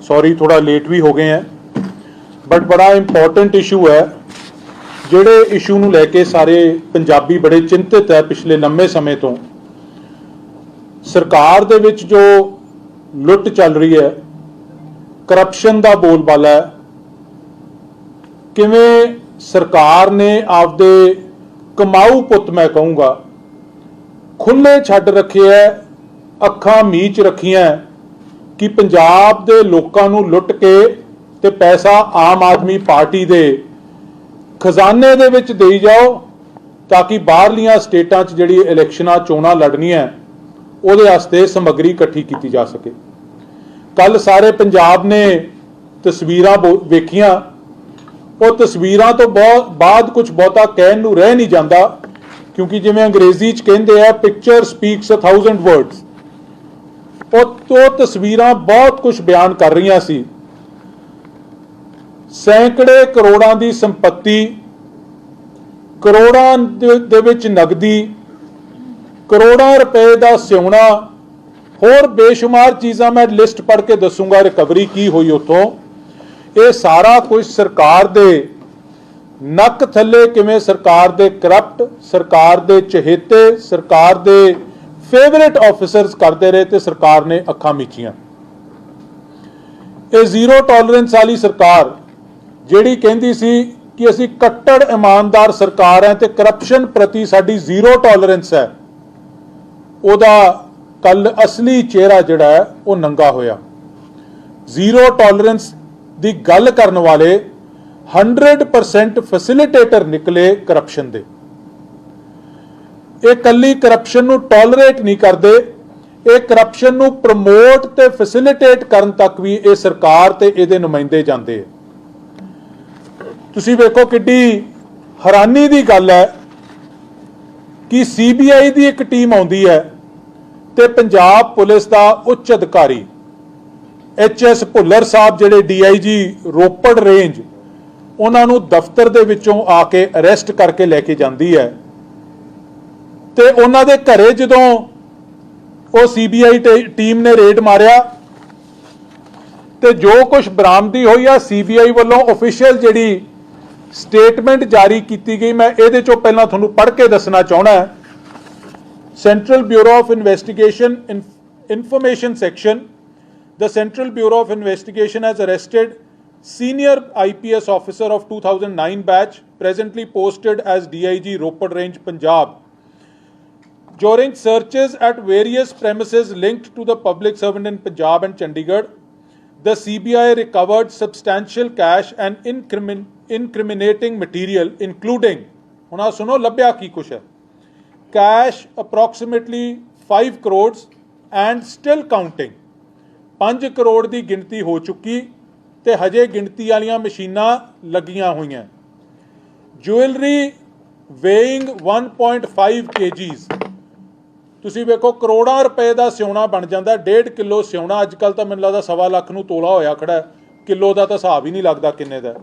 Sorry ਥੋੜਾ late ਵੀ ਹੋ ਗਏ ਆ ਬਟ ਬੜਾ ਇੰਪੋਰਟੈਂਟ ਇਸ਼ੂ ਹੈ ਜਿਹੜੇ ਇਸ਼ੂ ਨੂੰ ਲੈ ਕੇ ਸਾਰੇ ਪੰਜਾਬੀ ਬੜੇ ਚਿੰਤਿਤ ਹੈ ਪਿਛਲੇ ਲੰਮੇ ਸਮੇਂ ਤੋਂ ਸਰਕਾਰ ਦੇ ਵਿੱਚ ਜੋ ਲੁੱਟ ਚੱਲ ਰਹੀ ਹੈ ਕਰਪਸ਼ਨ ਦਾ ਬੋਲਬਾਲਾ ਹੈ ਕਿਵੇਂ ਸਰਕਾਰ ਨੇ ਆਪਦੇ ਕਮਾਊ ਪੁੱਤ ਮੈਂ ਕਹੂੰਗਾ ਖੁੱਲੇ ਛੱਡ ਰੱਖਿਆ ਹੈ, ਅੱਖਾਂ ਮੀਚ ਰੱਖੀਆਂ ਕਿ ਪੰਜਾਬ ਦੇ ਲੋਕਾਂ ਨੂੰ ਲੁੱਟ ਕੇ ਤੇ ਪੈਸਾ ਆਮ ਆਦਮੀ ਪਾਰਟੀ ਦੇ ਖਜ਼ਾਨੇ ਦੇ ਵਿੱਚ ਦੇਈ ਜਾਓ ਤਾਂ ਕਿ ਬਾਹਰਲੀਆਂ ਸਟੇਟਾਂ 'ਚ ਜਿਹੜੀ ਇਲੈਕਸ਼ਨਾਂ, ਚੋਣਾਂ ਲੜਨੀਆਂ ਉਹਦੇ ਵਾਸਤੇ ਸਮੱਗਰੀ ਇਕੱਠੀ ਕੀਤੀ ਜਾ ਸਕੇ। ਕੱਲ ਸਾਰੇ ਪੰਜਾਬ ਨੇ ਤਸਵੀਰਾਂ ਬੋ- ਵੇਖੀਆਂ। ਉਹ ਤਸਵੀਰਾਂ ਤੋਂ ਬਹੁਤ ਬਾਅਦ ਕੁਝ ਬਹੁਤਾ ਕਹਿਣ ਨੂੰ ਰਹਿ ਨਹੀਂ ਜਾਂਦਾ ਕਿਉਂਕਿ ਜਿਵੇਂ ਅੰਗਰੇਜ਼ੀ 'ਚ ਕਹਿੰਦੇ ਆ picture speaks a thousand words ਉਹ ਤੋਂ ਤਸਵੀਰਾਂ ਬਹੁਤ ਕੁਝ ਬਿਆਨ ਕਰ ਰਹੀਆਂ ਸੀ। ਸੈਂਕੜੇ ਕਰੋੜਾਂ ਦੀ ਸੰਪਤੀ, ਕਰੋੜਾਂ ਦੇ ਦੇ ਵਿੱਚ ਨਗਦੀ, ਕਰੋੜਾਂ ਰੁਪਏ ਦਾ ਸਿਉਣਾ, ਹੋਰ ਬੇਸ਼ੁਮਾਰ ਚੀਜ਼ਾਂ ਮੈਂ ਲਿਸਟ ਪੜ੍ਹ ਕੇ ਦੱਸੂਗਾ ਰਿਕਵਰੀ ਕੀ ਹੋਈ ਉਤੋਂ ਇਹ ਸਾਰਾ ਕੁਝ ਸਰਕਾਰ ਦੇ ਨੱਕ ਥੱਲੇ ਕਿਵੇਂ ਸਰਕਾਰ ਦੇ ਕਰਪਟ ਸਰਕਾਰ ਦੇ ਚਹੇਤੇ, ਸਰਕਾਰ ਦੇ ਫੇਵਰੇਟ ਆਫੀਸਰਸ ਕਰਦੇ ਰਹੇ ਤੇ ਸਰਕਾਰ ਨੇ ਅੱਖਾਂ ਮੀਚੀਆਂ। ਇਹ ਜ਼ੀਰੋ ਟੋਲਰੈਂਸ ਵਾਲੀ ਸਰਕਾਰ, ਜਿਹੜੀ ਕਹਿੰਦੀ ਸੀ ਕਿ ਅਸੀਂ ਕੱਟੜ ਇਮਾਨਦਾਰ ਸਰਕਾਰ ਹੈ ਤੇ ਕਰਪਸ਼ਨ ਪ੍ਰਤੀ ਸਾਡੀ ਜ਼ੀਰੋ ਟੋਲਰੈਂਸ ਹੈ, ਉਹਦਾ ਕੱਲ ਅਸਲੀ ਚਿਹਰਾ ਜਿਹੜਾ ਹੈ, ਉਹ ਨੰਗਾ ਹੋਇਆ। ਜ਼ੀਰੋ ਟੋਲਰੈਂਸ ਦੀ ਗੱਲ ਕਰਨ ਵਾਲੇ 100% ਫੈਸਿਲਿਟੇਟਰ ਨਿਕਲੇ ਕਰਪਸ਼ਨ ਦੇ। ਇਹ ਕੱਲੀ ਕਰਪਸ਼ਨ ਨੂੰ ਟੋਲਰੇਟ ਨਹੀਂ ਕਰਦੇ, ਇਹ ਕਰਪਸ਼ਨ ਨੂੰ ਪ੍ਰਮੋਟ ਤੇ ਫੈਸਿਲਿਟੇਟ ਕਰਨ ਤੱਕ ਵੀ ਇਹ ਸਰਕਾਰ ਤੇ ਇਹਦੇ ਨੁਮਾਇੰਦੇ ਜਾਂਦੇ ਆ। ਤੁਸੀਂ ਵੇਖੋ ਕਿੱਡੀ ਹੈਰਾਨੀ ਦੀ ਗੱਲ ਹੈ ਕਿ ਸੀਬੀਆਈ ਦੀ ਇੱਕ ਟੀਮ ਆਉਂਦੀ ਹੈ ਤੇ ਪੰਜਾਬ ਪੁਲਿਸ ਦਾ ਉੱਚ ਅਧਿਕਾਰੀ ਐਚਐਸ ਭੁੱਲਰ ਸਾਹਿਬ ਜਿਹੜੇ ਡੀਆਈਜੀ ਰੋਪੜ ਰੇਂਜ ਉਹਨਾਂ ਨੂੰ ਦਫ਼ਤਰ ਦੇ ਵਿੱਚੋਂ ਆ ਕੇ ਅਰੈਸਟ ਕਰਕੇ ਲੈ ਕੇ ਜਾਂਦੀ ਹੈ। ਤੇ ਉਹਨਾਂ ਦੇ ਘਰੇ ਜਦੋਂ ਉਹ ਸੀਬੀਆਈ ਟੀਮ ਨੇ ਰੇਡ ਮਾਰਿਆ ਤੇ ਜੋ ਕੁਝ ਬਰਾਮਦੀ ਹੋਈ ਆ ਸੀਬੀਆਈ ਵੱਲੋਂ ਅਫੀਸ਼ੀਅਲ ਜਿਹੜੀ ਸਟੇਟਮੈਂਟ ਜਾਰੀ ਕੀਤੀ ਗਈ ਮੈਂ ਇਹਦੇ ਚੋਂ ਪਹਿਲਾਂ ਤੁਹਾਨੂੰ ਪੜ੍ਹ ਕੇ ਦੱਸਣਾ ਚਾਹਣਾ ਹੈ central bureau of investigation information section The Central Bureau of Investigation has arrested senior IPS officer of 2009 batch, presently posted as DIG Roped Range Punjab, during searches at various premises linked to the public servant in Punjab and Chandigarh, the CBI recovered substantial cash and incrimin- incriminating material, including, ਹੁਣ ਆਹ ਸੁਣੋ ਲੱਭਿਆ ਕੀ ਕੁਛ ਹੈ cash approximately 5 crores and still counting 5 crore ਦੀ ਗਿਣਤੀ ਹੋ ਚੁੱਕੀ ਤੇ ਹਜੇ ਗਿਣਤੀ ਵਾਲੀਆਂ ਮਸ਼ੀਨਾਂ ਲੱਗੀਆਂ ਹੋਈਆਂ ਜੁਐਲਰੀ weighing 1.5 kgs ਤੁਸੀਂ ਵੇਖੋ ਕਰੋੜਾਂ ਰੁਪਏ ਦਾ ਸਿਉਣਾ ਬਣ ਜਾਂਦਾ 1.5 ਕਿਲੋ ਸਿਉਣਾ ਅੱਜ ਕੱਲ ਤਾਂ ਮੈਨੂੰ ਲੱਗਦਾ ਸਵਾ ਲੱਖ ਨੂੰ ਤੋਲਾ ਹੋਇਆ ਖੜਾ ਹੈ। ਕਿਲੋ ਦਾ ਤਾਂ ਹਿਸਾਬ ਹੀ ਨਹੀਂ ਲੱਗਦਾ ਕਿੰਨੇ ਦਾ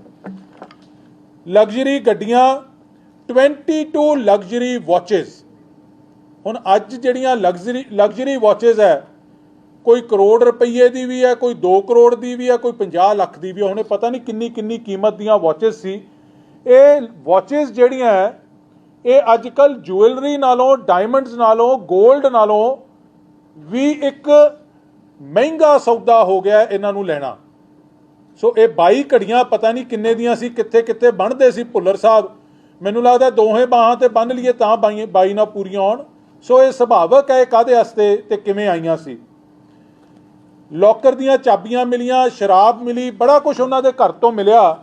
ਲਗਜ਼ਰੀ ਗੱਡੀਆਂ 22 ਲਗਜ਼ਰੀ ਵਾਚਸ ਹੁਣ ਅੱਜ ਜਿਹੜੀਆਂ ਲਗਜ਼ਰੀ ਲਗਜ਼ਰੀ ਵਾਚਸ ਹੈ, ਕੋਈ ਕਰੋੜ ਰੁਪਏ ਦੀ ਵੀ ਹੈ, ਕੋਈ 2 ਕਰੋੜ ਦੀ ਵੀ ਹੈ, ਕੋਈ 50 ਲੱਖ ਦੀ ਵੀ ਹੈ, ਹੁਣੇ ਪਤਾ ਨਹੀਂ ਕਿੰਨੀ ਕਿੰਨੀ ਕੀਮਤ ਦੀਆਂ ਵਾਚਸ ਸੀ। ਇਹ ਵਾਚਸ ਜਿਹੜੀਆਂ ਹੈ ਇਹ ਅੱਜ ਕੱਲ ਜੁਐਲਰੀ ਨਾਲੋਂ ਡਾਇਮੰਡਸ ਨਾਲੋਂ 골ਡ ਨਾਲੋਂ ਵੀ ਇੱਕ ਮਹਿੰਗਾ ਸੌਦਾ ਹੋ ਗਿਆ ਇਹਨਾਂ ਨੂੰ ਲੈਣਾ। ਸੋ ਇਹ 22 ਘੜੀਆਂ ਪਤਾ ਨਹੀਂ ਕਿੰਨੇ ਦੀਆਂ ਸੀ ਕਿੱਥੇ ਕਿੱਥੇ ਬਣਦੇ ਸੀ ਭੁੱਲਰ ਸਾਹਿਬ। ਮੈਨੂੰ ਲੱਗਦਾ ਦੋਹੇ ਬਾਹਾਂ ਤੇ ਬੰਨ ਲਈਏ ਤਾਂ ਬਾਈ ਬਾਈ ਨਾਲ ਪੂਰੀਆਂ ਆਉਣ ਸੋ ਇਹ ਸੁਭਾਵਕ ਹੈ ਕਾਦੇ ਵਾਸਤੇ ਤੇ ਕਿਵੇਂ ਆਈਆਂ ਸੀ। ਲੋਕਰ ਦੀਆਂ ਚਾਬੀਆਂ ਮਿਲੀਆਂ, ਸ਼ਰਾਬ ਮਿਲੀ, ਬੜਾ ਕੁਝ ਉਹਨਾਂ ਦੇ ਘਰ ਤੋਂ ਮਿਲਿਆ।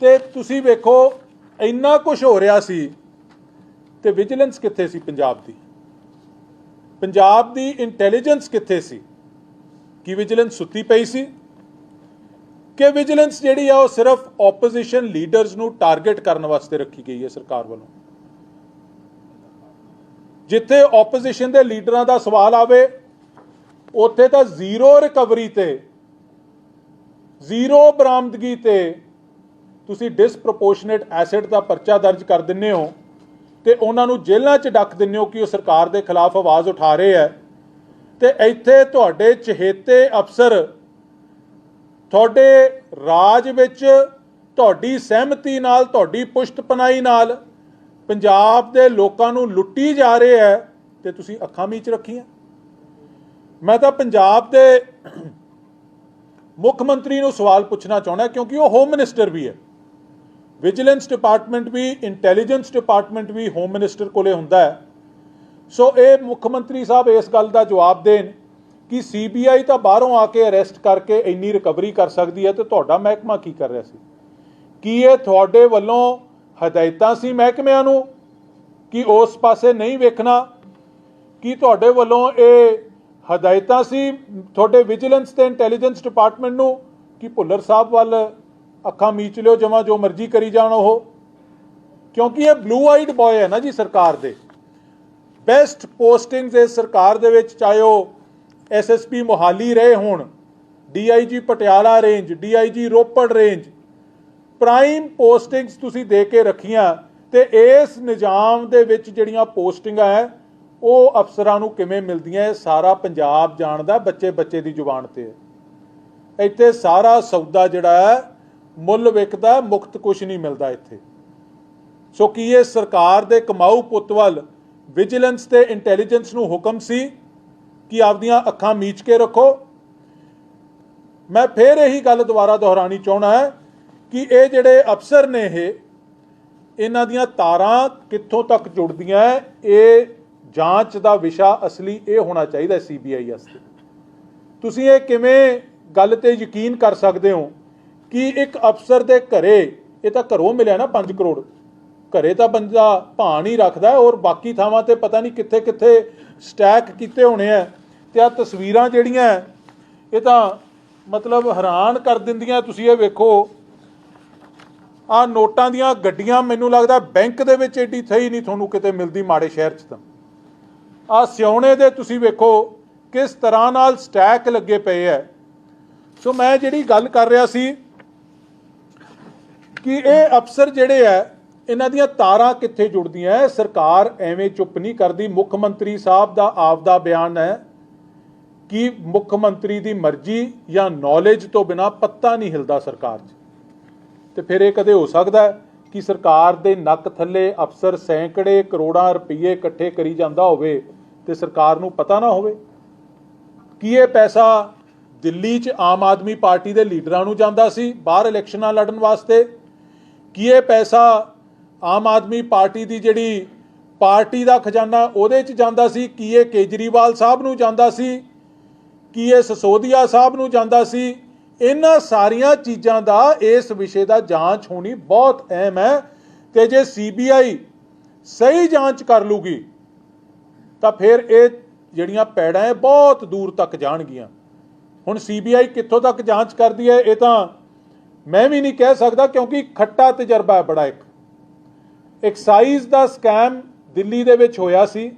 ਤੇ ਤੁਸੀਂ ਵੇਖੋ ਇੰਨਾ ਕੁਝ ਹੋ ਰਿਹਾ ਸੀ ਤੇ ਵਿਜੀਲੈਂਸ ਕਿੱਥੇ ਸੀ ਪੰਜਾਬ ਦੀ? ਪੰਜਾਬ ਦੀ ਇੰਟੈਲੀਜੈਂਸ ਕਿੱਥੇ ਸੀ? ਕੀ ਵਿਜੀਲੈਂਸ ਸੁੱਤੀ ਪਈ ਸੀ? ਕਿ ਵਿਜੀਲੈਂਸ ਜਿਹੜੀ ਆ ਉਹ ਸਿਰਫ ਆਪੋਜੀਸ਼ਨ ਲੀਡਰਸ ਨੂੰ ਟਾਰਗੇਟ ਕਰਨ ਵਾਸਤੇ ਰੱਖੀ ਗਈ ਹੈ ਸਰਕਾਰ ਵੱਲੋਂ? ਜਿੱਥੇ ਆਪੋਜੀਸ਼ਨ ਦੇ ਲੀਡਰਾਂ ਦਾ ਸਵਾਲ ਆਵੇ, ਉੱਥੇ ਤਾਂ ਜ਼ੀਰੋ ਰਿਕਵਰੀ ਤੇ ਜ਼ੀਰੋ ਬਰਾਮਦਗੀ ਤੇ ਤੁਸੀਂ ਡਿਸਪ੍ਰੋਪੋਰਸ਼ਨੇਟ ਐਸੈਟ ਦਾ ਪਰਚਾ ਦਰਜ ਕਰ ਦਿੰਨੇ ਹੋ ਤੇ ਉਹਨਾਂ ਨੂੰ ਜੇਲ੍ਹਾਂ 'ਚ ਡੱਕ ਦਿੰਨੇ ਹੋ ਕਿ ਉਹ ਸਰਕਾਰ ਦੇ ਖਿਲਾਫ ਆਵਾਜ਼ ਉਠਾ ਰਹੇ ਹੈ। ਤੇ ਇੱਥੇ ਤੁਹਾਡੇ ਚਹੇਤੇ ਅਫਸਰ, ਤੁਹਾਡੇ ਰਾਜ ਵਿੱਚ ਤੁਹਾਡੀ ਸਹਿਮਤੀ ਨਾਲ, ਤੁਹਾਡੀ ਪੁਸ਼ਤਪਨਾਈ ਨਾਲ ਪੰਜਾਬ ਦੇ ਲੋਕਾਂ ਨੂੰ ਲੁੱਟੀ ਜਾ ਰਹੇ ਹੈ ਤੇ ਤੁਸੀਂ ਅੱਖਾਂ ਮੀਚ ਰੱਖੀਆਂ। ਮੈਂ ਤਾਂ ਪੰਜਾਬ ਦੇ ਮੁੱਖ ਮੰਤਰੀ ਨੂੰ ਸਵਾਲ ਪੁੱਛਣਾ ਚਾਹੁੰਦਾ ਕਿਉਂਕਿ ਉਹ ਹੋਮ ਮਿਨਿਸਟਰ ਵੀ ਹੈ। ਵਿਜੀਲੈਂਸ ਡਿਪਾਰਟਮੈਂਟ ਵੀ ਇੰਟੈਲੀਜੈਂਸ ਡਿਪਾਰਟਮੈਂਟ ਵੀ ਹੋਮ ਮਿਨਿਸਟਰ ਕੋਲੇ ਹੁੰਦਾ ਹੈ। ਸੋ ਇਹ ਮੁੱਖ ਮੰਤਰੀ ਸਾਹਿਬ ਇਸ ਗੱਲ ਦਾ ਜਵਾਬ ਦੇਣ ਕਿ ਸੀਬੀਆਈ ਤਾਂ ਬਾਹਰੋਂ ਆ ਕੇ ਅਰੈਸਟ ਕਰਕੇ ਇੰਨੀ ਰਿਕਵਰੀ ਕਰ ਸਕਦੀ ਹੈ ਤੇ ਤੁਹਾਡਾ ਮਹਿਕਮਾ ਕੀ ਕਰ ਰਿਹਾ ਸੀ? ਕੀ ਇਹ ਤੁਹਾਡੇ ਵੱਲੋਂ ਹਦਾਇਤਾਂ ਸੀ ਮਹਿਕਮਿਆਂ ਨੂੰ ਕਿ ਉਸ ਪਾਸੇ ਨਹੀਂ ਵੇਖਣਾ? ਕੀ ਤੁਹਾਡੇ ਵੱਲੋਂ ਇਹ ਹਦਾਇਤਾਂ ਸੀ ਤੁਹਾਡੇ ਵਿਜੀਲੈਂਸ ਤੇ ਇੰਟੈਲੀਜੈਂਸ ਡਿਪਾਰਟਮੈਂਟ ਨੂੰ ਕਿ ਭੁੱਲਰ ਸਾਹਿਬ ਵੱਲ ਅੱਖਾਂ ਮੀਚ ਲਿਓ, ਜਮਾ ਜੋ ਮਰਜ਼ੀ ਕਰੀ ਜਾਣ ਉਹ। ਕਿਉਂਕਿ ਇਹ ਬਲੂ ਆਈਡ ਬॉय ਹੈ ਨਾ ਜੀ ਸਰਕਾਰ ਦੇ। ਬੈਸਟ ਪੋਸਟਿੰਗਸ ਇਸ ਸਰਕਾਰ ਦੇ ਵਿੱਚ, ਚਾਹੇ ਉਹ ਐਸਐਸਪੀ ਮੋਹਾਲੀ ਰਹੇ ਹੋਣ DIG Patiala range DIG Ropar range prime postings ਤੁਸੀਂ ਦੇ ਕੇ ਰੱਖੀਆਂ ਤੇ ਇਸ ਨਿਜ਼ਾਮ ਦੇ ਵਿੱਚ ਜਿਹੜੀਆਂ ਪੋਸਟਿੰਗਾਂ ਹੈ, ਉਹ ਅਫਸਰਾਂ ਨੂੰ ਕਿਵੇਂ ਮਿਲਦੀਆਂ, ਇਹ ਸਾਰਾ ਪੰਜਾਬ ਜਾਣਦਾ ਬੱਚੇ ਬੱਚੇ ਦੀ ਜ਼ੁਬਾਨ ਤੇ। ਹੈ ਇੱਥੇ ਸਾਰਾ ਸੌਦਾ ਜਿਹੜਾ ਹੈ ਮੁੱਲ ਵਿਕਦਾ ਮੁਕਤ ਕੁਝ ਨਹੀਂ ਮਿਲਦਾ ਇੱਥੇ। ਸੋ ਕੀ ਇਹ ਸਰਕਾਰ ਦੇ ਕਮਾਊ ਪੁੱਤ ਵੱਲ ਵਿਜੀਲੈਂਸ ਤੇ ਇੰਟੈਲੀਜੈਂਸ ਨੂੰ ਹੁਕਮ ਸੀ ਕਿ ਆਪਦੀਆਂ ਅੱਖਾਂ ਮੀਚ ਕੇ ਰੱਖੋ? ਮੈਂ ਫੇਰ ਇਹੀ ਗੱਲ ਦੁਬਾਰਾ ਦੁਹਰਾਣੀ ਚਾਹਣਾ ਹੈ ਕਿ ਇਹ ਜਿਹੜੇ ਅਫਸਰ ਨੇ ਇਹ, ਇਹਨਾਂ ਦੀਆਂ ਤਾਰਾਂ ਕਿੱਥੋਂ ਤੱਕ ਜੁੜਦੀਆਂ ਇਹ ਜਾਂਚ ਦਾ ਵਿਸ਼ਾ ਅਸਲੀ ਇਹ ਹੋਣਾ ਚਾਹੀਦਾ ਸੀਬੀਆਈ ਵਾਸਤੇ। ਤੁਸੀਂ ਇਹ ਕਿਵੇਂ ਗੱਲ ਤੇ ਯਕੀਨ ਕਰ ਸਕਦੇ ਹੋ? ਕਿ ਇੱਕ ਅਫਸਰ ਦੇ ਘਰੇ, ਇਹ ਤਾਂ ਘਰੋਂ ਮਿਲਿਆ ਨਾ 5 ਕਰੋੜ। ਘਰੇ ਤਾਂ ਬੰਦਾ ਭਾਣ ਹੀ ਰੱਖਦਾ ਔਰ ਬਾਕੀ ਥਾਵਾਂ ਤੇ ਪਤਾ ਨਹੀਂ ਕਿੱਥੇ ਕਿੱਥੇ ਸਟੈਕ ਕੀਤੇ ਹੋਣੇ ਆ ਤੇ ਆ ਤਸਵੀਰਾਂ ਜਿਹੜੀਆਂ, ਇਹ ਤਾਂ ਮਤਲਬ ਹੈਰਾਨ ਕਰ ਦਿੰਦੀਆਂ। ਤੁਸੀਂ ਇਹ ਵੇਖੋ ਆ ਨੋਟਾਂ ਦੀਆਂ ਗੱਡੀਆਂ ਮੈਨੂੰ ਲੱਗਦਾ ਬੈਂਕ ਦੇ ਵਿੱਚ ਏਡੀ ਥਈ ਨਹੀਂ ਤੁਹਾਨੂੰ ਕਿਤੇ ਮਿਲਦੀ ਮਾੜੇ ਸ਼ਹਿਰ 'ਚ ਤਾਂ। ਆ ਸਿਉਣੇ ਦੇ ਤੁਸੀਂ ਵੇਖੋ ਕਿਸ ਤਰ੍ਹਾਂ ਨਾਲ ਸਟੈਕ ਲੱਗੇ ਪਏ ਐ ਸੋ ਮੈਂ ਜਿਹੜੀ ਗੱਲ ਕਰ ਰਿਹਾ ਸੀ ਕਿ ਇਹ ਅਫਸਰ ਜਿਹੜੇ ਐ ਇਹਨਾਂ ਦੀਆਂ ਤਾਰਾਂ ਕਿੱਥੇ ਜੁੜਦੀਆਂ ਸਰਕਾਰ ਐਵੇਂ ਚੁੱਪ ਨਹੀਂ ਕਰਦੀ। ਮੁੱਖ ਮੰਤਰੀ ਸਾਹਿਬ ਦਾ ਆਪ ਦਾ ਬਿਆਨ ਹੈ ਕਿ ਮੁੱਖ ਮੰਤਰੀ ਦੀ ਮਰਜ਼ੀ ਜਾਂ ਨੌਲੇਜ ਤੋਂ ਬਿਨਾ ਪੱਤਾ ਨਹੀਂ ਹਿਲਦਾ ਸਰਕਾਰ 'ਚ। ਤੇ ਫਿਰ ਇਹ ਕਦੇ ਹੋ ਸਕਦਾ ਕਿ ਸਰਕਾਰ ਦੇ ਨੱਕ ਥੱਲੇ ਅਫਸਰ ਸੈਂਕੜੇ ਕਰੋੜਾਂ ਰੁਪਏ ਇਕੱਠੇ ਕਰੀ ਜਾਂਦਾ ਹੋਵੇ ਤੇ ਸਰਕਾਰ ਨੂੰ ਪਤਾ ਨਾ ਹੋਵੇ? ਕੀ ਇਹ ਪੈਸਾ ਦਿੱਲੀ 'ਚ ਆਮ ਆਦਮੀ ਪਾਰਟੀ ਦੇ ਲੀਡਰਾਂ ਨੂੰ ਜਾਂਦਾ ਸੀ, ਬਾਹਰ ਇਲੈਕਸ਼ਨਾਂ ਲੜਨ ਵਾਸਤੇ? ਕੀ ਇਹ ਪੈਸਾ ਆਮ ਆਦਮੀ ਪਾਰਟੀ ਦੀ ਜਿਹੜੀ ਪਾਰਟੀ ਦਾ ਖਜ਼ਾਨਾ ਉਹਦੇ 'ਚ ਜਾਂਦਾ ਸੀ? ਕੀ ਇਹ ਕੇਜਰੀਵਾਲ ਸਾਹਿਬ ਨੂੰ ਜਾਂਦਾ ਸੀ? ਕੀ ਇਹ ਸਸੋਦੀਆ ਸਾਹਿਬ ਨੂੰ ਜਾਂਦਾ ਸੀ? ਇਹਨਾਂ ਸਾਰੀਆਂ ਚੀਜ਼ਾਂ ਦਾ ਇਸ ਵਿਸ਼ੇ ਦਾ ਜਾਂਚ ਹੋਣੀ ਬਹੁਤ ਅਹਿਮ ਹੈ ਤੇ ਜੇ ਸੀਬੀਆਈ ਸਹੀ ਜਾਂਚ ਕਰ ਲੂਗੀ, ਤਾਂ ਫਿਰ ਇਹ ਜਿਹੜੀਆਂ ਪੈੜਾਂ ਹੈ ਬਹੁਤ ਦੂਰ ਤੱਕ ਜਾਣਗੀਆਂ। ਹੁਣ ਸੀਬੀਆਈ ਕਿੱਥੋਂ ਤੱਕ ਜਾਂਚ ਕਰਦੀ ਹੈ? ਇਹ ਤਾਂ ਮੈਂ ਵੀ ਨਹੀਂ ਕਹਿ ਸਕਦਾ ਕਿਉਂਕਿ ਖੱਟਾ ਤਜਰਬਾ ਹੈ ਬੜਾ ਇੱਕ। ਐਕਸਾਈਜ਼ ਦਾ ਸਕੈਮ ਦਿੱਲੀ ਦੇ ਵਿੱਚ ਹੋਇਆ ਸੀ,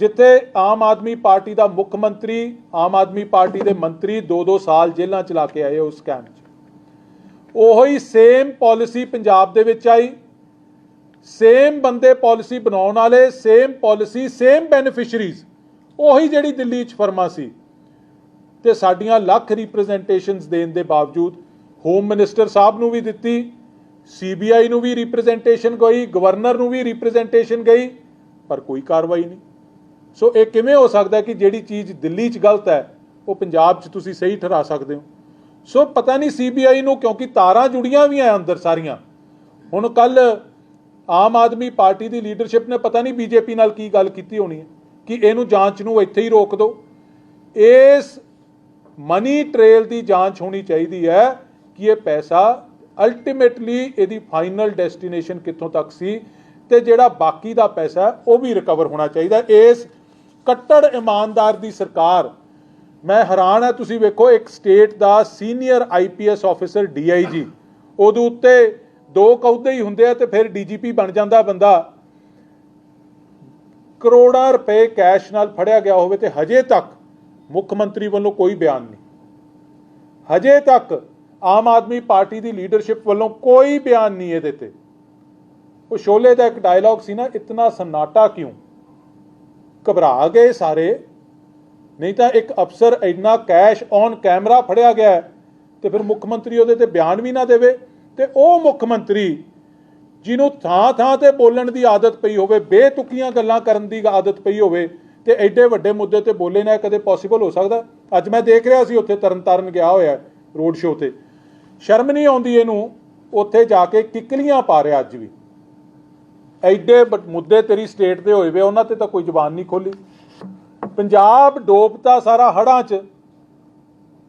ਜਿੱਥੇ ਆਮ ਆਦਮੀ ਪਾਰਟੀ ਦਾ ਮੁੱਖ ਮੰਤਰੀ, ਆਮ ਆਦਮੀ ਪਾਰਟੀ ਦੇ ਮੰਤਰੀ 2-2 ਸਾਲ ਜੇਲ੍ਹਾਂ ਚਲਾ ਕੇ ਆਏ ਉਸ ਸਕੈਮ 'ਚ। ਉਹੀ ਸੇਮ ਪਾਲਿਸੀ ਪੰਜਾਬ ਦੇ ਵਿੱਚ ਆਈ। ਸੇਮ ਬੰਦੇ ਪਾਲਿਸੀ ਬਣਾਉਣ ਵਾਲੇ ਸੇਮ ਪਾਲਿਸੀ ਸੇਮ ਬੈਨੀਫੀਸ਼ੀਅਰੀਜ਼ ਉਹੀ ਜਿਹੜੀ ਦਿੱਲੀ 'ਚ ਫਰਮਾ ਸੀ। ਤੇ ਸਾਡੀਆਂ ਲੱਖ ਰਿਪਰੈਜ਼ੈਂਟੇਸ਼ਨਸ ਦੇਣ ਦੇ ਬਾਵਜੂਦ ਹੋਮ ਮਿਨਿਸਟਰ ਸਾਹਿਬ ਨੂੰ ਵੀ ਦਿੱਤੀ ਸੀਬੀਆਈ ਨੂੰ ਵੀ ਰਿਪਰੈਜ਼ੈਂਟੇਸ਼ਨ ਗਈ ਗਵਰਨਰ ਨੂੰ ਵੀ ਰਿਪਰੈਜ਼ੈਂਟੇਸ਼ਨ ਗਈ, ਪਰ ਕੋਈ ਕਾਰਵਾਈ ਨਹੀਂ। ਸੋ ਇਹ ਕਿਵੇਂ ਹੋ ਸਕਦਾ ਕਿ ਜਿਹੜੀ ਚੀਜ਼ ਦਿੱਲੀ 'ਚ ਗਲਤ ਹੈ, ਉਹ ਪੰਜਾਬ 'ਚ ਤੁਸੀਂ ਸਹੀ ਠਹਿਰਾ ਸਕਦੇ ਹੋ? ਸੋ ਪਤਾ ਨਹੀਂ ਸੀਬੀਆਈ ਨੂੰ, ਕਿਉਂਕਿ ਤਾਰਾਂ ਜੁੜੀਆਂ ਵੀ ਆ ਅੰਦਰ ਸਾਰੀਆਂ। ਹੁਣ ਕੱਲ ਆਮ ਆਦਮੀ ਪਾਰਟੀ ਦੀ ਲੀਡਰਸ਼ਿਪ ਨੇ ਪਤਾ ਨਹੀਂ ਬੀਜੇਪੀ ਨਾਲ ਕੀ ਗੱਲ ਕੀਤੀ ਹੋਣੀ ਹੈ, ਕਿ ਇਹਨੂੰ ਜਾਂਚ ਨੂੰ ਇੱਥੇ ਹੀ ਰੋਕ ਦਿਓ ਇਸ ਮਨੀ ਟ੍ਰੇਲ ਦੀ ਜਾਂਚ ਹੋਣੀ ਚਾਹੀਦੀ ਹੈ ਕਿ ਇਹ ਪੈਸਾ? ਅਲਟੀਮੇਟਲੀ ਇਹਦੀ ਫਾਈਨਲ ਡੈਸਟੀਨੇਸ਼ਨ ਕਿੱਥੋਂ ਤੱਕ ਸੀ? ਤੇ ਜਿਹੜਾ ਬਾਕੀ ਦਾ ਪੈਸਾ ਉਹ ਵੀ ਰਿਕਵਰ ਹੋਣਾ ਚਾਹੀਦਾ ਇਸ ਕੱਟੜ ਇਮਾਨਦਾਰ ਦੀ ਸਰਕਾਰ, ਮੈਂ ਹੈਰਾਨ ਹਾਂ, ਤੁਸੀਂ ਵੇਖੋ, ਇੱਕ ਸਟੇਟ ਦਾ ਸੀਨੀਅਰ ਆਈਪੀਐਸ ਆਫੀਸਰ ਡੀਆਈਜੀ ਉਹਦੇ ਉੱਤੇ ਦੋ ਕੌਦੇ ਹੀ ਹੁੰਦੇ ਆ ਤੇ ਫਿਰ ਡੀਜੀਪੀ ਬਣ ਜਾਂਦਾ ਬੰਦਾ। ਕਰੋੜਾਂ ਰੁਪਏ ਕੈਸ਼ ਨਾਲ ਫੜਿਆ ਗਿਆ ਹੋਵੇ ਤੇ ਹਜੇ ਤੱਕ ਮੁੱਖ ਮੰਤਰੀ ਵੱਲੋਂ ਕੋਈ ਬਿਆਨ ਨਹੀਂ। ਹਜੇ ਤੱਕ ਆਮ ਆਦਮੀ ਪਾਰਟੀ ਦੀ ਲੀਡਰਸ਼ਿਪ ਵੱਲੋਂ ਕੋਈ ਬਿਆਨ ਨਹੀਂ ਇਹਦੇ ਤੇ ਉਹ ਸ਼ੋਲੇ ਦਾ ਇੱਕ ਡਾਇਲੌਗ ਸੀ ਨਾ, ਇਤਨਾ ਸਨਾਟਾ ਕਿਉਂ? ਘਬਰਾ ਗਏ ਸਾਰੇ। ਨਹੀਂ ਤਾਂ ਇੱਕ ਅਫਸਰ ਇੰਨਾ ਕੈਸ਼ ਔਨ ਕੈਮਰਾ ਫੜਿਆ ਗਿਆ ਹੈ ਤੇ ਫਿਰ ਮੁੱਖ ਮੰਤਰੀ ਉਹਦੇ ਤੇ ਬਿਆਨ ਵੀ ਨਾ ਦੇਵੇ ਤੇ ਉਹ ਮੁੱਖ ਮੰਤਰੀ ਜਿਹਨੂੰ ਥਾਂ ਥਾਂ ਤੇ ਬੋਲਣ ਦੀ ਆਦਤ ਪਈ ਹੋਵੇ, ਬੇਤੁਕੀਆਂ ਗੱਲਾਂ ਕਰਨ ਦੀ ਆਦਤ ਪਈ ਹੋਵੇ ਤੇ ਐਡੇ ਵੱਡੇ ਮੁੱਦੇ ਤੇ ਬੋਲੇ ਨਾ ਕਦੇ ਪੋਸੀਬਲ ਹੋ ਸਕਦਾ। ਅੱਜ ਮੈਂ ਦੇਖ ਰਿਹਾ ਸੀ, ਉੱਥੇ ਤਰਨਤਾਰਨ ਗਿਆ ਹੋਇਆ ਰੋਡ ਸ਼ੋਅ ਤੇ। ਸ਼ਰਮ ਨਹੀਂ ਆਉਂਦੀ ਇਹਨੂੰ, ਉੱਥੇ ਜਾ ਕੇ ਕਿੱਕਲੀਆਂ ਪਾ ਰਿਹਾ ਅੱਜ ਵੀ। ਐਡੇ ਮੁੱਦੇ ਤੇਰੀ ਸਟੇਟ ਦੇ ਹੋਏ ਵੇ, ਉਹਨਾਂ ਤੇ ਤਾਂ ਕੋਈ ਜ਼ੁਬਾਨ ਨਹੀਂ ਖੋਲੀ। ਪੰਜਾਬ ਡੋਬਤਾ ਸਾਰਾ ਹੜਾਂ 'ਚ,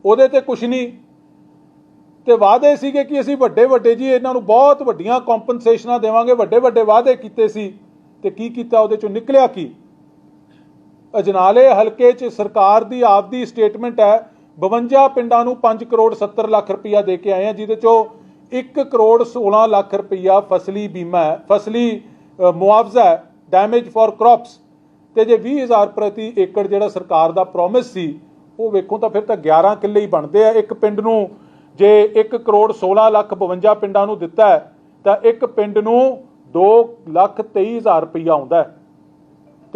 ਉਹਦੇ ਤੇ ਕੁਛ ਨਹੀਂ। ਤੇ ਵਾਅਦੇ ਸੀਗੇ ਕਿ ਅਸੀਂ ਵੱਡੇ ਵੱਡੇ ਜੀ, ਇਹਨਾਂ ਨੂੰ ਬਹੁਤ ਵੱਡੀਆਂ ਕੰਪਨਸੇਸ਼ਨਾਂ ਦੇਵਾਂਗੇ, ਵੱਡੇ ਵੱਡੇ ਵਾਅਦੇ ਕੀਤੇ ਸੀ। ਤੇ ਕੀ ਕੀਤਾ, ਉਹਦੇ ਚੋਂ ਨਿਕਲਿਆ ਕੀ? ਅਜਨਾਲੇ ਹਲਕੇ 'ਚ ਸਰਕਾਰ ਦੀ ਆਪਦੀ ਸਟੇਟਮੈਂਟ ਹੈ 52 ਪਿੰਡਾਂ ਨੂੰ 5 ਕਰੋੜ 70 ਲੱਖ ਰੁਪਈਆ ਦੇ ਕੇ ਆਏ ਆ, ਜਿਹਦੇ ਚੋਂ 1 ਕਰੋੜ 16 ਲੱਖ ਰੁਪਈਆ ਫਸਲੀ ਬੀਮਾ ਹੈ, ਫਸਲੀ ਮੁਆਵਜ਼ਾ ਹੈ ਡੈਮੇਜ ਫॉर ਕ੍ਰੌਪਸ ਤੇ ਜੇ 20000 ਪ੍ਰਤੀ ਏਕੜ ਜਿਹੜਾ ਸਰਕਾਰ ਦਾ ਪ੍ਰੋਮਿਸ ਸੀ, ਉਹ ਵੇਖੋ ਤਾਂ ਫਿਰ ਤਾਂ 11 ਕਿੱਲੇ ਹੀ ਬਣਦੇ ਆ। ਇੱਕ ਪਿੰਡ ਨੂੰ ਜੇ 1 ਕਰੋੜ 16 ਲੱਖ 52 ਪਿੰਡਾਂ ਨੂੰ ਦਿੱਤਾ ਤਾਂ ਇੱਕ ਪਿੰਡ ਨੂੰ 2 ਲੱਖ 23000 ਰੁਪਈਆ ਆਉਂਦਾ ਹੈ।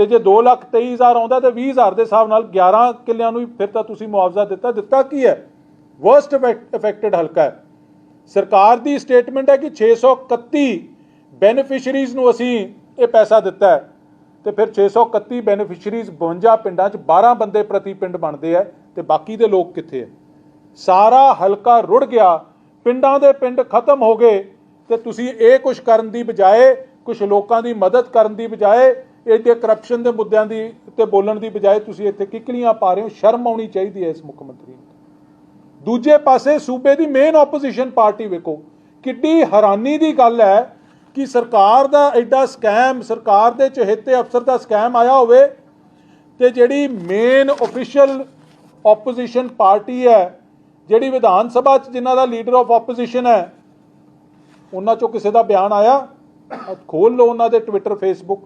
ਤੇ ਜੇ 2 ਲੱਖ 23000 ਆਉਂਦਾ ਤੇ 20000 ਦੇ ਹਿਸਾਬ ਨਾਲ 11 ਕਿੱਲਿਆਂ ਨੂੰ ਹੀ ਫਿਰ ਤਾਂ ਤੁਸੀਂ ਮੁਆਵਜ਼ਾ ਦਿੱਤਾ। ਦਿੱਤਾ ਕੀ ਹੈ? ਵਰਸਟ ਅਫੈਕਟਡ ਹਲਕਾ ਹੈ। ਸਰਕਾਰ ਦੀ ਸਟੇਟਮੈਂਟ ਹੈ ਕਿ 631 ਬੈਨੀਫੀਸ਼ੀਅਰੀਜ਼ ਨੂੰ ਅਸੀਂ ਇਹ ਪੈਸਾ ਦਿੱਤਾ ਹੈ ਤੇ ਫਿਰ 631 ਬੈਨੀਫੀਸ਼ੀਅਰੀਜ਼ 52 ਪਿੰਡਾਂ 'ਚ 12 ਬੰਦੇ ਪ੍ਰਤੀ ਪਿੰਡ ਬਣਦੇ ਆ ਤੇ ਬਾਕੀ ਦੇ ਲੋਕ ਕਿੱਥੇ ਹੈ ਸਾਰਾ ਹਲਕਾ ਰੁੜ ਗਿਆ, ਪਿੰਡਾਂ ਦੇ ਪਿੰਡ ਖਤਮ ਹੋ ਗਏ ਤੇ ਤੁਸੀਂ ਇਹ ਕੁਝ ਕਰਨ ਦੀ ਬਜਾਏ ਕੁਝ ਲੋਕਾਂ ਦੀ ਮਦਦ ਕਰਨ ਦੀ ਬਜਾਏ ਇਹਦੇ ਕਰਪਸ਼ਨ ਦੇ ਮੁੱਦਿਆਂ ਦੀ ਤੇ ਬੋਲਣ ਦੀ ਬਜਾਏ ਤੁਸੀਂ ਇੱਥੇ ਕਿਕਲੀਆਂ ਪਾ ਰਹੇ ਹੋ, ਸ਼ਰਮ ਆਉਣੀ ਚਾਹੀਦੀ ਹੈ ਇਸ ਮੁੱਖ ਮੰਤਰੀ ਨੂੰ। ਦੂਜੇ ਪਾਸੇ ਸੂਬੇ ਦੀ ਮੇਨ ਆਪੋਜੀਸ਼ਨ ਪਾਰਟੀ ਵੇਖੋ, ਕਿੱਡੀ ਹੈਰਾਨੀ ਦੀ ਗੱਲ ਹੈ ਕਿ ਸਰਕਾਰ ਦਾ ਐਡਾ ਸਕੈਮ ਸਰਕਾਰ ਦੇ ਚਹੇਤੇ ਅਫਸਰ ਦਾ ਸਕੈਮ ਆਇਆ ਹੋਵੇ ਤੇ ਜਿਹੜੀ ਮੇਨ ਆਫੀਸ਼ੀਅਲ ਆਪੋਜੀਸ਼ਨ ਪਾਰਟੀ ਹੈ, ਜਿਹੜੀ ਵਿਧਾਨ ਸਭਾ 'ਚ ਜਿਨ੍ਹਾਂ ਦਾ ਲੀਡਰ ਆਫ ਆਪੋਜੀਸ਼ਨ ਹੈ, ਉਹਨਾਂ 'ਚੋਂ ਕਿਸੇ ਦਾ ਬਿਆਨ ਆਇਆ? ਖੋਲ ਲਓ ਉਹਨਾਂ ਦੇ ਟਵਿੱਟਰ ਫੇਸਬੁੱਕ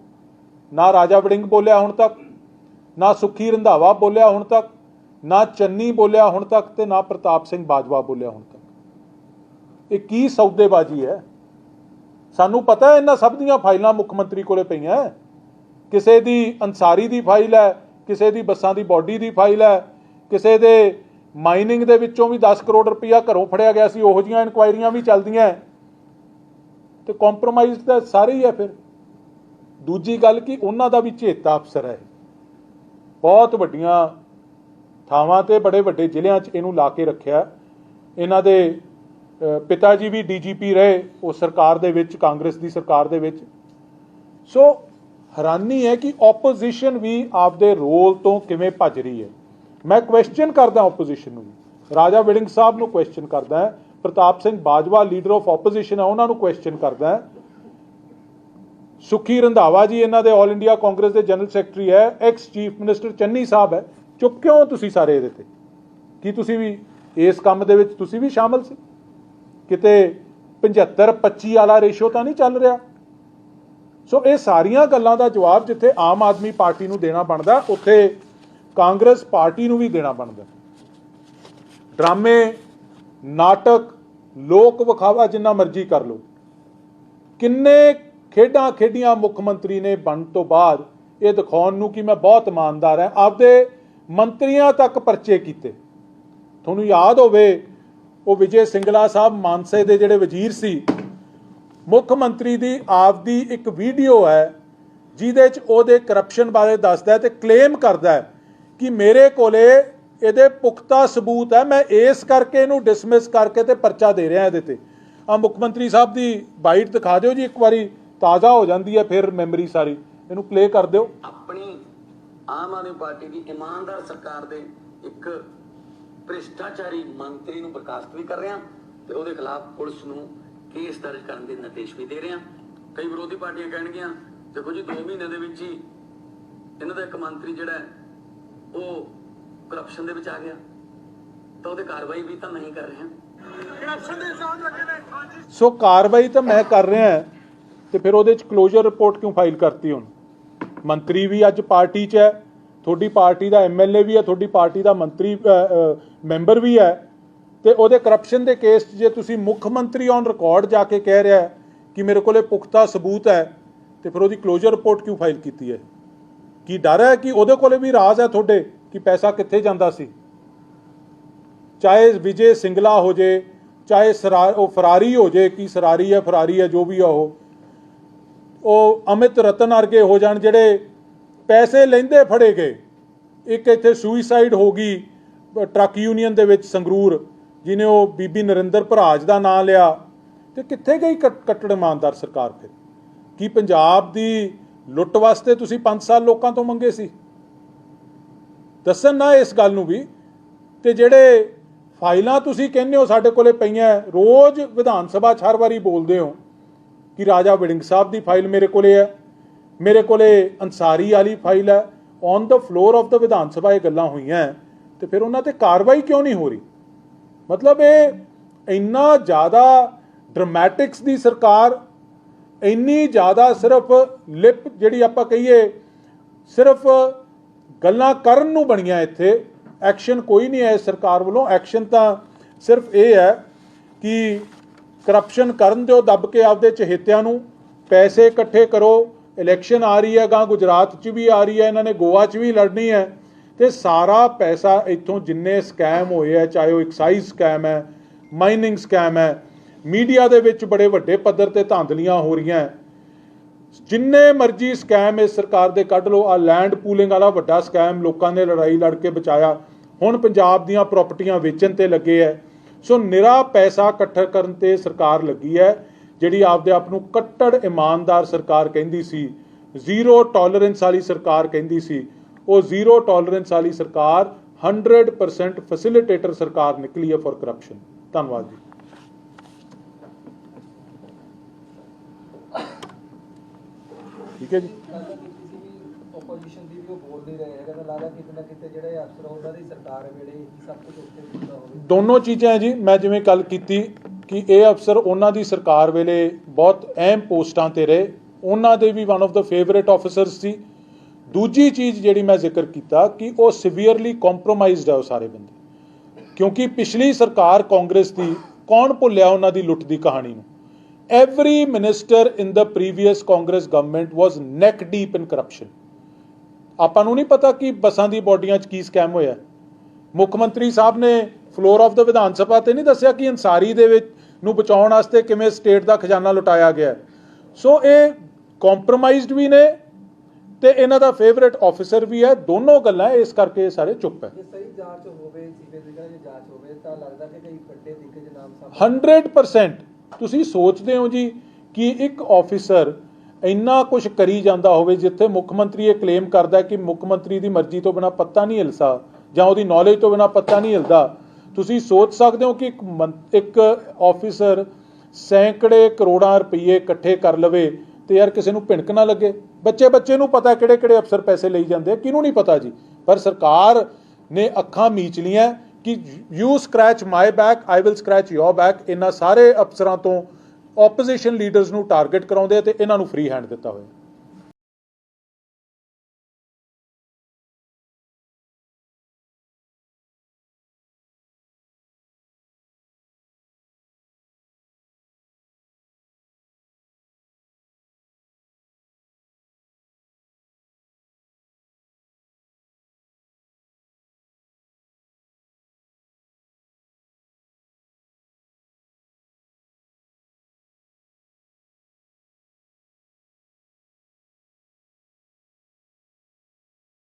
ਨਾ ਰਾਜਾ ਵੜਿੰਗ ਬੋਲਿਆ ਹੁਣ ਤੱਕ, ਨਾ ਸੁਖੀ ਰੰਧਾਵਾ ਬੋਲਿਆ ਹੁਣ ਤੱਕ, ਨਾ ਚੰਨੀ ਬੋਲਿਆ ਹੁਣ ਤੱਕ ਤੇ ਨਾ ਪ੍ਰਤਾਪ ਸਿੰਘ ਬਾਜਵਾ ਬੋਲਿਆ ਹੁਣ ਤੱਕ। ਇਹ ਕੀ ਸੌਦੇਬਾਜ਼ੀ ਹੈ? ਸਾਨੂੰ ਪਤਾ ਹੈ ਇਹਨਾਂ ਸਭ ਦੀਆਂ ਫਾਈਲਾਂ ਮੁੱਖ ਮੰਤਰੀ ਕੋਲੇ ਪਈਆਂ ਕਿਸੇ ਦੀ ਅੰਸਾਰੀ ਦੀ ਫਾਈਲ ਹੈ, ਕਿਸੇ ਦੀ ਬੱਸਾਂ ਦੀ ਬਾਡੀ ਦੀ ਫਾਈਲ ਹੈ, ਕਿਸੇ ਦੇ ਮਾਈਨਿੰਗ ਦੇ ਵਿੱਚੋਂ ਵੀ 10 ਕਰੋੜ ਰੁਪਇਆ ਘਰੋਂ ਫੜਿਆ ਗਿਆ ਸੀ, ਉਹੋ ਜੀਆਂ ਇਨਕੁਆਇਰੀਆਂ ਵੀ ਚੱਲਦੀਆਂ ਹੈ। ਤੇ ਕੰਪਰੋਮਾਈਜ਼ ਤਾਂ ਸਾਰੇ ਹੀ ਹੈ ਫਿਰ। ਦੂਜੀ ਗੱਲ ਕਿ ਉਹਨਾਂ ਦਾ ਵੀ ਚੇਤਾ ਅਫਸਰ ਹੈ। ਬਹੁਤ ਵੱਡੀਆਂ ਥਾਵਾਂ ਤੇ ਬੜੇ ਵੱਡੇ ਜ਼ਿਲ੍ਹਿਆਂ 'ਚ ਇਹਨੂੰ ਲਾ ਕੇ ਰੱਖਿਆ। ਇਹਨਾਂ ਦੇ ਪਿਤਾ ਜੀ ਵੀ ਡੀਜੀਪੀ ਰਹੇ, ਉਹ ਸਰਕਾਰ ਦੇ ਵਿੱਚ, ਕਾਂਗਰਸ ਦੀ ਸਰਕਾਰ ਦੇ ਵਿੱਚ। ਸੋ ਹੈਰਾਨੀ ਹੈ ਕਿ ਆਪੋਜੀਸ਼ਨ ਵੀ ਆਪਦੇ ਰੋਲ ਤੋਂ ਕਿਵੇਂ ਭੱਜ ਰਹੀ ਹੈ। ਮੈਂ ਕੁਐਸਚਨ ਕਰਦਾ ਆਪੋਜੀਸ਼ਨ ਨੂੰ ਰਾਜਾ ਵਿੜਿੰਗ ਸਾਹਿਬ ਨੂੰ ਕੁਐਸਚਨ ਕਰਦਾ। Pratap Singh Bajwa leader of opposition ਹੈ ਉਹਨਾਂ ਨੂੰ ਕੁਐਸਚਨ ਕਰਦਾ। ਸੁਖੀ ਰੰਧਾਵਾ ਜੀ, ਇਹਨਾਂ ਦੇ 올 ਇੰਡੀਆ ਕਾਂਗਰਸ ਦੇ ਜਨਰਲ ਸੈਕਟਰੀ ਹੈ ਐਕਸ ਚੀਫ ਮਿਨਿਸਟਰ ਚੰਨੀ ਸਾਹਿਬ ਹੈ। ਚੁੱਪ ਕਿਉਂ ਤੁਸੀਂ ਸਾਰੇ ਇਹਦੇ ਤੇ? ਕੀ ਤੁਸੀਂ ਵੀ ਇਸ ਕੰਮ ਦੇ ਵਿੱਚ ਤੁਸੀਂ ਵੀ ਸ਼ਾਮਲ ਸੀ? ਕਿਤੇ 75 25 ਵਾਲਾ ਰੇਸ਼ੋ ਤਾਂ ਨਹੀਂ ਚੱਲ ਰਿਹਾ? ਸੋ ਇਹ ਸਾਰੀਆਂ ਗੱਲਾਂ ਦਾ ਜਵਾਬ ਜਿੱਥੇ ਆਮ ਆਦਮੀ ਪਾਰਟੀ ਨੂੰ ਦੇਣਾ ਬਣਦਾ, ਉੱਥੇ ਕਾਂਗਰਸ ਪਾਰਟੀ ਨੂੰ ਵੀ ਦੇਣਾ ਬਣਦਾ। ਡਰਾਮੇ, ਨਾਟਕ, ਲੋਕ ਵਿਖਾਵਾ ਜਿੰਨਾ ਮਰਜ਼ੀ ਕਰ ਲਓ। ਕਿੰਨੇ ਖੇਡਾਂ ਖੇਡੀਆਂ ਮੁੱਖ ਮੰਤਰੀ ਨੇ ਬਣ ਤੋਂ ਬਾਅਦ ਇਹ ਦਿਖਾਉਣ ਨੂੰ ਕਿ ਮੈਂ ਬਹੁਤ ਇਮਾਨਦਾਰ ਹਾਂ। ਆਪਦੇ ਮੰਤਰੀਆਂ ਤੱਕ ਪਰਚੇ ਕੀਤੇ। ਤੁਹਾਨੂੰ ਯਾਦ ਹੋਵੇ, ਉਹ ਵਿਜੇ ਸਿੰਗਲਾ ਸਾਹਿਬ ਮਾਨਸੇ ਦੇ ਜਿਹੜੇ ਵਜ਼ੀਰ ਸੀ, ਮੁੱਖ ਮੰਤਰੀ ਦੀ ਆਪਦੀ ਇੱਕ ਵੀਡੀਓ ਹੈ, ਜਿਹਦੇ 'ਚ ਉਹਦੇ ਕਰਪਸ਼ਨ ਬਾਰੇ ਦੱਸਦਾ ਹੈ ਤੇ ਕਲੇਮ ਕਰਦਾ ਕਿ ਮੇਰੇ ਕੋਲੇ ਇਹਦੇ ਪੁਖਤਾ ਸਬੂਤ ਹੈ। ਮੈਂ ਇਸ ਕਰਕੇ ਇਹਨੂੰ ਡਿਸਮਿਸ ਕਰਕੇ ਤੇ ਪਰਚਾ ਦੇ ਰਿਹਾ ਇਹਦੇ ਤੇ। ਆ ਮੁੱਖ ਮੰਤਰੀ ਸਾਹਿਬ ਦੀ ਬਾਈਟ ਦਿਖਾ ਦਿਓ ਜੀ ਇੱਕ ਵਾਰੀ। ਤਾਜ਼ਾ ਹੋ ਜਾਂਦੀ ਹੈ ਫਿਰ ਮੈਮਰੀ ਸਾਰੀ। ਇਹਨੂੰ ਪਲੇ ਕਰ ਦਿਓ। ਆਪਣੀ ਆਮ ਆਦਮੀ ਪਾਰਟੀ ਦੀ ਇਮਾਨਦਾਰ ਸਰਕਾਰ ਦੇ ਇੱਕ ਭ੍ਰਿਸ਼ਟਾਚਾਰੀ ਮੰਤਰੀ ਨੂੰ ਬਰਖਾਸਤ ਵੀ ਕਰ ਰਹੇ ਤੇ ਉਹਦੇ ਖਿਲਾਫ ਪੁਲਿਸ ਨੂੰ ਕੇਸ ਦਰਜ ਕਰਨ ਦੇ ਨਿਰਦੇਸ਼ ਵੀ ਦੇ ਰਹੇ। ਕਈ ਵਿਰੋਧੀ ਪਾਰਟੀਆਂ ਕਹਿਣਗੀਆਂ ਦੇਖੋ ਜੀ 2 ਮਹੀਨੇ ਦੇ ਵਿੱਚ ਹੀ ਇਹਨਾਂ ਦਾ ਇੱਕ ਮੰਤਰੀ ਜਿਹੜਾ ਉਹ ਕਰਪਸ਼ਨ ਦੇ ਵਿੱਚ ਆ ਗਿਆ। ਤਾਂ ਉਹਦੇ ਕਾਰਵਾਈ ਵੀ ਤਾਂ ਨਹੀਂ ਕਰ ਰਹੇ। ਹਾਂ ਸੋ ਕਾਰਵਾਈ ਤਾਂ ਮੈਂ ਕਰ ਰਿਹਾ ਤੇ ਫਿਰ ਉਹਦੇ ਚ ਕਲੋਜ਼ਰ ਰਿਪੋਰਟ ਕਿਉਂ ਫਾਈਲ ਕਰਤੀ ਹੁਣ? ਮੰਤਰੀ ਵੀ ਅੱਜ ਪਾਰਟੀ 'ਚ ਹੈ, ਤੁਹਾਡੀ ਪਾਰਟੀ ਦਾ ਐਮਐਲਏ ਵੀ ਹੈ, ਤੁਹਾਡੀ ਪਾਰਟੀ ਦਾ ਮੰਤਰੀ ਮੈਂਬਰ ਵੀ ਹੈ ਤੇ ਉਹਦੇ ਕਰਪਸ਼ਨ ਦੇ ਕੇਸ 'ਚ ਜੇ ਤੁਸੀਂ ਮੁੱਖ ਮੰਤਰੀ ਔਨ ਰਿਕਾਰਡ ਜਾ ਕੇ ਕਹਿ ਰਿਹਾ ਕਿ ਮੇਰੇ ਕੋਲੇ ਪੁਖਤਾ ਸਬੂਤ ਹੈ, ਤੇ ਫਿਰ ਉਹਦੀ ਕਲੋਜ਼ਰ ਰਿਪੋਰਟ ਕਿਉਂ ਫਾਈਲ ਕੀਤੀ ਹੈ? ਕੀ ਡਰ ਹੈ ਕਿ ਉਹਦੇ ਕੋਲੇ ਵੀ ਰਾਜ਼ ਹੈ ਤੁਹਾਡੇ ਕਿ ਪੈਸਾ ਕਿੱਥੇ ਜਾਂਦਾ ਸੀ? ਚਾਹੇ ਵਿਜੇ ਸਿੰਗਲਾ ਹੋ ਜੇ, ਚਾਹੇ ਸਰਾ, ਉਹ ਫਰਾਰੀ ਹੋ ਜੇ, ਕਿ ਸਰਾਰੀ ਹੈ, ਫਰਾਰੀ ਹੈ, ਜੋ ਵੀ ਆ ਉਹ ਉਹ ਅਮਿਤ ਰਤਨ ਵਰਗੇ ਹੋ ਜਾਣ ਜਿਹੜੇ ਪੈਸੇ ਲੈਂਦੇ ਫੜੇ ਗਏ। ਇੱਕ ਇੱਥੇ ਸੁਈਸਾਈਡ ਹੋ ਗਈ, ਟਰੱਕ ਯੂਨੀਅਨ ਦੇ ਵਿੱਚ ਸੰਗਰੂਰ ਜਿਨੇ ਉਹ ਬੀਬੀ ਨਰਿੰਦਰ ਭਰਾਜ ਦਾ ਨਾਂ ਲਿਆ। ਤੇ ਕਿੱਥੇ ਗਈ ਕੱਟੜ ਇਮਾਨਦਾਰ ਸਰਕਾਰ ਫਿਰ? ਕੀ ਪੰਜਾਬ ਦੀ ਲੁੱਟ ਵਾਸਤੇ ਤੁਸੀਂ 5 ਸਾਲ ਲੋਕਾਂ ਤੋਂ ਮੰਗੇ ਸੀ? ਦੱਸਣ ਨਾ ਇਸ ਗੱਲ ਨੂੰ ਵੀ, ਤੇ ਜਿਹੜੇ ਫਾਈਲਾਂ ਤੁਸੀਂ ਕਹਿੰਦੇ ਹੋ ਸਾਡੇ ਕੋਲੇ ਪਈਆਂ, ਰੋਜ਼ ਵਿਧਾਨ ਸਭਾ 'ਚ ਹਰ ਵਾਰੀ ਬੋਲਦੇ ਹੋ ਕਿ ਰਾਜਾ ਵੜਿੰਗ ਸਾਹਿਬ ਦੀ ਫਾਈਲ ਮੇਰੇ ਕੋਲੇ ਹੈ। ਮੇਰੇ ਕੋਲੇ ਅੰਸਾਰੀ ਵਾਲੀ ਫਾਈਲ ਹੈ। On the floor of the Vidhan Sabha ਇਹ ਗੱਲਾਂ ਹੋਈਆਂ ਹੈ, ਤੇ ਫਿਰ ਉਹਨਾਂ ਤੇ ਕਾਰਵਾਈ ਕਿਉਂ ਨਹੀਂ ਹੋ ਰਹੀ? ਮਤਲਬ ਇਹ ਇੰਨਾ ਜ਼ਿਆਦਾ ਡਰਾਮੈਟਿਕਸ ਦੀ ਸਰਕਾਰ ਇੰਨੀ ਜ਼ਿਆਦਾ ਸਿਰਫ ਲਿਪ ਜਿਹੜੀ ਆਪਾਂ ਕਹੀਏ ਸਿਰਫ ਗੱਲਾਂ ਕਰਨ ਨੂੰ ਬਣੀਆਂ ਇੱਥੇ। ਐਕਸ਼ਨ ਕੋਈ ਨਹੀਂ ਹੈ ਇਸ ਸਰਕਾਰ ਵੱਲੋਂ। ਐਕਸ਼ਨ ਤਾਂ ਸਿਰਫ ਇਹ ਹੈ ਕਿ ਕਰਪਸ਼ਨ ਕਰਨ ਦਿਓ, ਦੱਬ ਕੇ ਆਪਦੇ ਚਹੇਤਿਆਂ ਨੂੰ। ਪੈਸੇ ਇਕੱਠੇ ਕਰੋ। ਇਲੈਕਸ਼ਨ ਆ ਰਹੀ ਹੈ ਗਾਂ ਗੁਜਰਾਤ 'ਚ ਵੀ ਆ ਰਹੀ ਹੈ, ਇਹਨਾਂ ਨੇ ਗੋਆ 'ਚ ਵੀ ਲੜਨੀ ਹੈ। ਤੇ ਸਾਰਾ ਪੈਸਾ ਇੱਥੋਂ ਜਿੰਨੇ ਸਕੈਮ ਹੋਏ ਆ ਚਾਹੇ ਉਹ ਐਕਸਾਈਜ਼ ਸਕੈਮ ਹੈ ਮਾਈਨਿੰਗ ਸਕੈਮ ਹੈ ਮੀਡੀਆ ਦੇ ਵਿੱਚ ਬੜੇ ਵੱਡੇ ਪੱਧਰ ਤੇ ਧਾਂਦਲੀਆਂ ਹੋ ਰਹੀਆਂ ਜਿੰਨੇ ਮਰਜ਼ੀ ਸਕੈਮ ਇਸ ਸਰਕਾਰ ਦੇ ਕੱਢ ਲਓ ਆ ਲੈਂਡ ਪੂਲਿੰਗ ਵਾਲਾ ਵੱਡਾ ਸਕੈਮ ਲੋਕਾਂ ਨੇ ਲੜਾਈ ਲੜ ਕੇ ਬਚਾਇਆ। ਹੁਣ ਪੰਜਾਬ ਦੀਆਂ ਪ੍ਰਾਪਰਟੀਆਂ ਵੇਚਣ ਤੇ ਲੱਗੇ ਐ ਸੋ ਨਿਰਾ ਪੈਸਾ ਇਕੱਠਾ ਕਰਨ ਤੇ ਸਰਕਾਰ ਲੱਗੀ ਹੈ, ਜਿਹੜੀ ਆਪਦੇ ਆਪ ਨੂੰ ਕੱਟੜ ਇਮਾਨਦਾਰ ਸਰਕਾਰ ਕਹਿੰਦੀ ਸੀ, ਜ਼ੀਰੋ ਟੋਲਰੈਂਸ ਵਾਲੀ ਸਰਕਾਰ ਕਹਿੰਦੀ ਸੀ, ਉਹ ਜ਼ੀਰੋ ਟੋਲਰੈਂਸ ਵਾਲੀ ਸਰਕਾਰ 100% ਫੈਸਿਲਿਟੇਟਰ ਸਰਕਾਰ ਨਿਕਲੀ ਹੈ ਫॉर ਕਰਪਸ਼ਨ ਧੰਨਵਾਦ ਜੀ। ਠੀਕ ਹੈ ਜੀ। ਆਪੋਜੀਸ਼ਨ ਬੋਲ ਨਹੀਂ ਰਹੇ ਹੈਗੇ ਤਾਂ ਲੱਗਦਾ ਕਿਤੇ ਨਾ ਕਿਤੇ ਜਿਹੜੇ ਅਫਸਰ ਉਹਨਾਂ ਦੀ ਸਰਕਾਰ ਵੇਲੇ ਹੀ ਸਭ ਕੁਝ ਉੱਤੇ ਹੁੰਦਾ ਹੋਵੇ। ਦੋਨੋਂ ਚੀਜ਼ਾਂ ਹੈ ਜੀ, ਮੈਂ ਜਿਵੇਂ ਗੱਲ ਕੀਤੀ ਕਿ ਇਹ ਅਫਸਰ ਉਹਨਾਂ ਦੀ ਸਰਕਾਰ ਵੇਲੇ ਬਹੁਤ ਅਹਿਮ ਪੋਸਟਾਂ ਤੇ ਰਹੇ, ਉਹਨਾਂ ਦੇ ਵੀ one of the favourite officers ਸੀ। ਦੂਜੀ ਚੀਜ਼ ਜਿਹੜੀ ਮੈਂ ਜ਼ਿਕਰ ਕੀਤਾ ਕਿ ਉਹ ਸਿਵੀਅਰਲੀ ਕੰਪਰੋਮਾਈਜ਼ਡ ਹੈ ਉਹ ਸਾਰੇ ਬੰਦੇ। ਕਿਉਂਕਿ ਪਿਛਲੀ ਸਰਕਾਰ ਕਾਂਗਰਸ ਦੀ ਕੌਣ ਭੁੱਲਿਆ ਉਹਨਾਂ ਦੀ ਲੁੱਟ ਦੀ ਕਹਾਣੀ ਨੂੰ? Every minister in the previous Congress government was neck deep in corruption ਆਪਾਂ ਨੂੰ ਨਹੀਂ ਪਤਾ ਕਿ ਬੱਸਾਂ ਦੀ ਬੋਡੀਆਂ 'ਚ ਕੀ ਸਕੈਮ ਹੋਇਆ। ਮੁੱਖ ਮੰਤਰੀ ਸਾਹਿਬ ਨੇ ਫਲੋਰ ਆਫ ਦਾ ਵਿਧਾਨ ਸਭਾ ਤੇ ਨਹੀਂ ਦੱਸਿਆ ਕਿ ਅੰਸਾਰੀ ਦੇ ਵਿੱਚ ਨੂੰ ਬਚਾਉਣ ਵਾਸਤੇ ਕਿਵੇਂ ਸਟੇਟ ਦਾ ਖਜ਼ਾਨਾ ਲੁਟਾਇਆ ਗਿਆ। ਸੋ ਇਹ ਕੰਪਰੋਮਾਈਜ਼ਡ ਵੀ ਨੇ ਤੇ ਇਹਨਾਂ ਦਾ ਫੇਵਰਿਟ ਆਫੀਸਰ ਵੀ ਹੈ। ਦੋਨੋਂ ਗੱਲਾਂ ਇਸ ਕਰਕੇ ਸਾਰੇ ਚੁੱਪ ਹੈ। ਜੇ ਸਹੀ ਜਾਂਚ ਹੋਵੇ ਸੀਬੀਆਈ ਦੀ ਜੇ ਜਾਂਚ ਹੋਵੇ ਤਾਂ ਲੱਗਦਾ ਕਿ ਕਈ ਵੱਡੇ ਦਿੱਗਜ ਨਾਮ ਸਾਹਮਣੇ 100% ਤੁਸੀਂ ਸੋਚਦੇ ਹੋ ਜੀ ਕਿ ਇੱਕ ਆਫੀਸਰ ਇੰਨਾ ਕੁਝ ਕਰੀ ਜਾਂਦਾ ਹੋਵੇ ਜਿੱਥੇ ਮੁੱਖ ਮੰਤਰੀ ਇਹ ਕਲੇਮ ਕਰਦਾ ਕਿ ਮੁੱਖ ਮੰਤਰੀ ਦੀ ਮਰਜ਼ੀ ਤੋਂ ਬਿਨਾ ਪੱਤਾ ਨਹੀਂ ਹਿਲਦਾ ਜਾਂ ਉਹਦੀ ਨੌਲੇਜ ਤੋਂ ਬਿਨਾ ਪੱਤਾ ਨਹੀਂ ਹਿਲਦਾ, ਤੁਸੀਂ ਸੋਚ ਸਕਦੇ ਹੋ ਕਿ ਇੱਕ ਇੱਕ ਆਫੀਸਰ ਸੈਂਕੜੇ ਕਰੋੜਾਂ ਰੁਪਏ ਇਕੱਠੇ ਕਰ ਲਵੇ ਤੇ ਯਾਰ ਕਿਸੇ ਨੂੰ ਭਿਣਕ ਨਾ ਲੱਗੇ? ਬੱਚੇ ਬੱਚੇ ਨੂੰ ਪਤਾ ਕਿਹੜੇ ਕਿਹੜੇ ਅਫਸਰ ਪੈਸੇ ਲਈ ਜਾਂਦੇ ਆ, ਕਿਹਨੂੰ ਨਹੀਂ ਪਤਾ ਜੀ? ਪਰ ਸਰਕਾਰ ਨੇ ਅੱਖਾਂ ਮੀਚ ਲੀਆਂ ਕਿ you scratch my back I will scratch your back ਇਹਨਾਂ ਸਾਰੇ ਅਫਸਰਾਂ ਤੋਂ ਆਪੋਜੀਸ਼ਨ ਲੀਡਰਸ ਨੂੰ ਟਾਰਗੇਟ ਕਰਾਉਂਦੇ ਆ ਤੇ ਇਹਨਾਂ ਨੂੰ ਫ੍ਰੀ ਹੈਂਡ ਦਿੱਤਾ ਹੋਇਆ।